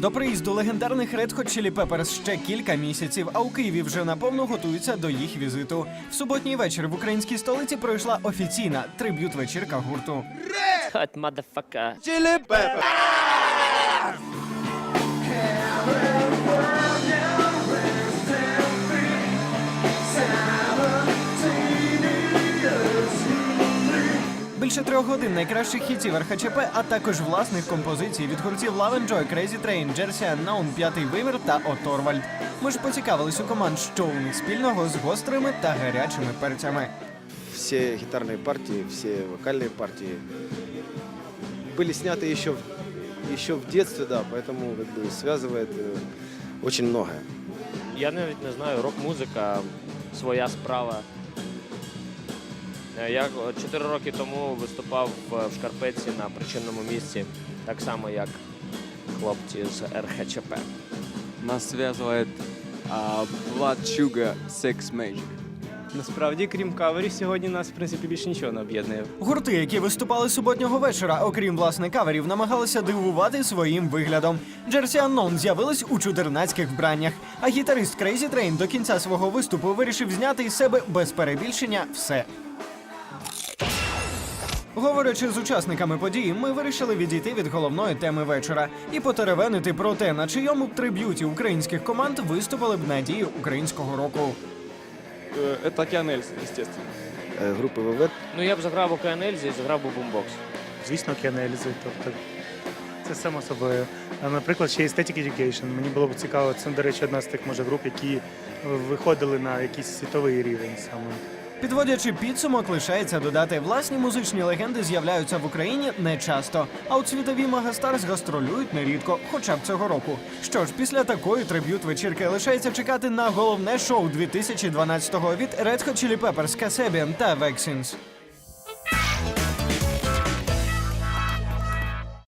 До приїзду легендарних Red Hot Chili Peppers ще кілька місяців, а у Києві вже наповно готуються до їх візиту. В суботній вечір в українській столиці пройшла офіційна триб'ют-вечірка гурту. Hot motherfucker. Більше трьох годин найкращих хітів РХЧП, а також власних композицій від гуртів Love and Joy, Crazy Train, Jersey Unknown, П'ятий Вимір та Оторвальд. Ми ж поцікавились у команд, що у них спільного з гострими та гарячими перцями. все гитарные партии, все вокальные партии были сняты еще, в- еще в детстве, да, поэтому как бы связывает э, очень многое. Я навіть не знаю, рок-музика своя справа. Е, Я 4 роки тому виступав в в Шкарпетці на причинному місці, так само як хлопці з РХЧП. Нас связывает а, Blood Sugar Sex Magic. Насправді, крім каверів, сьогодні нас в принципі більше нічого не об'єднує. Гурти, які виступали суботнього вечора, окрім власне каверів, намагалися дивувати своїм виглядом. Jersey Unknown з'явились у чудернацьких вбраннях, а гітарист Crazy Train до кінця свого виступу вирішив зняти із себе без перебільшення все. Говорячи з учасниками події, ми вирішили відійти від головної теми вечора і потеревенити про те, на чийому триб'юті українських команд виступили б надії українського року. Э, Это Океан Эльза, естественно. Э, группы ВВ Ну я б заграв у КНЛЗі і заграв би бумбокс. Звісно, Кенельзи. Тобто це само собою. А, наприклад, ще Aesthetic Education. Мені було б цікаво, це, до речі, одна з тих може груп, які е, виходили на якийсь світовий рівень саме. Підводячи підсумок, лишається додати, власні музичні легенди з'являються в Україні не часто, а от світові магастарс гастролюють нерідко, хоча б цього року. Що ж, після такої триб'ют вечірки лишається чекати на головне шоу 2012-го від Red Hot Chili Peppers, Kasabian та Vaccines.